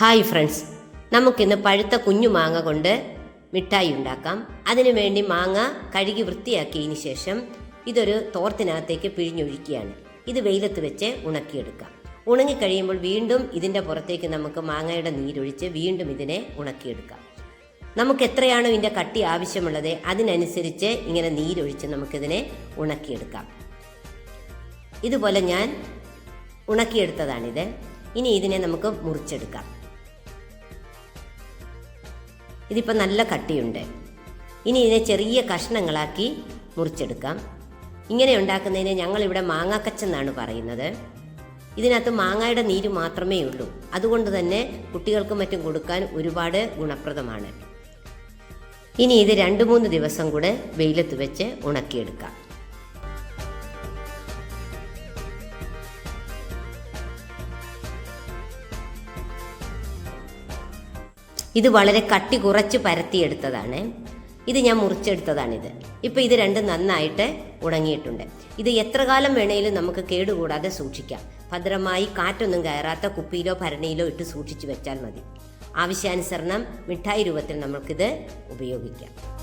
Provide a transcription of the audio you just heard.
Hi friends. നമുക്കിന്ന് പഴുത്ത കുഞ്ഞു മാങ്ങ കൊണ്ട് മിഠായി ഉണ്ടാക്കാം. അതിനു വേണ്ടി മാങ്ങ കഴുകി വൃത്തിയാക്കിയതിന് ശേഷം ഇതൊരു തോർത്തിനകത്തേക്ക് പിഴിഞ്ഞൊഴിക്കുകയാണ്. ഇത് വെയിലത്ത് വെച്ച് ഉണക്കിയെടുക്കാം. ഉണങ്ങിക്കഴിയുമ്പോൾ വീണ്ടും ഇതിന്റെ പുറത്തേക്ക് നമുക്ക് മാങ്ങയുടെ നീരൊഴിച്ച് വീണ്ടും ഇതിനെ ഉണക്കിയെടുക്കാം. നമുക്ക് എത്രയാണോ ഇതിന്റെ കട്ടി ആവശ്യമുള്ളത് അതിനനുസരിച്ച് ഇങ്ങനെ നീരൊഴിച്ച് നമുക്കിതിനെ ഉണക്കിയെടുക്കാം. ഇതുപോലെ ഞാൻ ഉണക്കിയെടുത്തതാണിത്. ഇനി ഇതിനെ നമുക്ക് മുറിച്ചെടുക്കാം. ഇതിപ്പോൾ നല്ല കട്ടിയുണ്ട്. ഇനി ഇതിനെ ചെറിയ കഷ്ണങ്ങളാക്കി മുറിച്ചെടുക്കാം. ഇങ്ങനെ ഉണ്ടാക്കുന്നതിന് ഞങ്ങളിവിടെ മാങ്ങാക്കച്ചെന്നാണ് പറയുന്നത്. ഇതിനകത്ത് മാങ്ങയുടെ നീര് മാത്രമേ ഉള്ളൂ. അതുകൊണ്ട് തന്നെ കുട്ടികൾക്കും മറ്റും കൊടുക്കാൻ ഒരുപാട് ഗുണപ്രദമാണ്. ഇനി ഇത് രണ്ട് മൂന്ന് ദിവസം കൂടെ വെയിലത്ത് വെച്ച് ഉണക്കിയെടുക്കാം. ഇത് വളരെ കട്ടി കുറച്ച് പരത്തിയെടുത്തതാണ്. ഇത് ഞാൻ മുറിച്ചെടുത്തതാണിത്. ഇപ്പം ഇത് രണ്ടും നന്നായിട്ട് ഉണങ്ങിയിട്ടുണ്ട്. ഇത് എത്ര കാലം വേണേലും നമുക്ക് കേടുകൂടാതെ സൂക്ഷിക്കാം. ഭദ്രമായി കാറ്റൊന്നും കയറാത്ത കുപ്പിയിലോ ഭരണിയിലോ ഇട്ട് സൂക്ഷിച്ചു വെച്ചാൽ മതി. ആവശ്യാനുസരണം മിഠായി രൂപത്തിൽ നമുക്കിത് ഉപയോഗിക്കാം.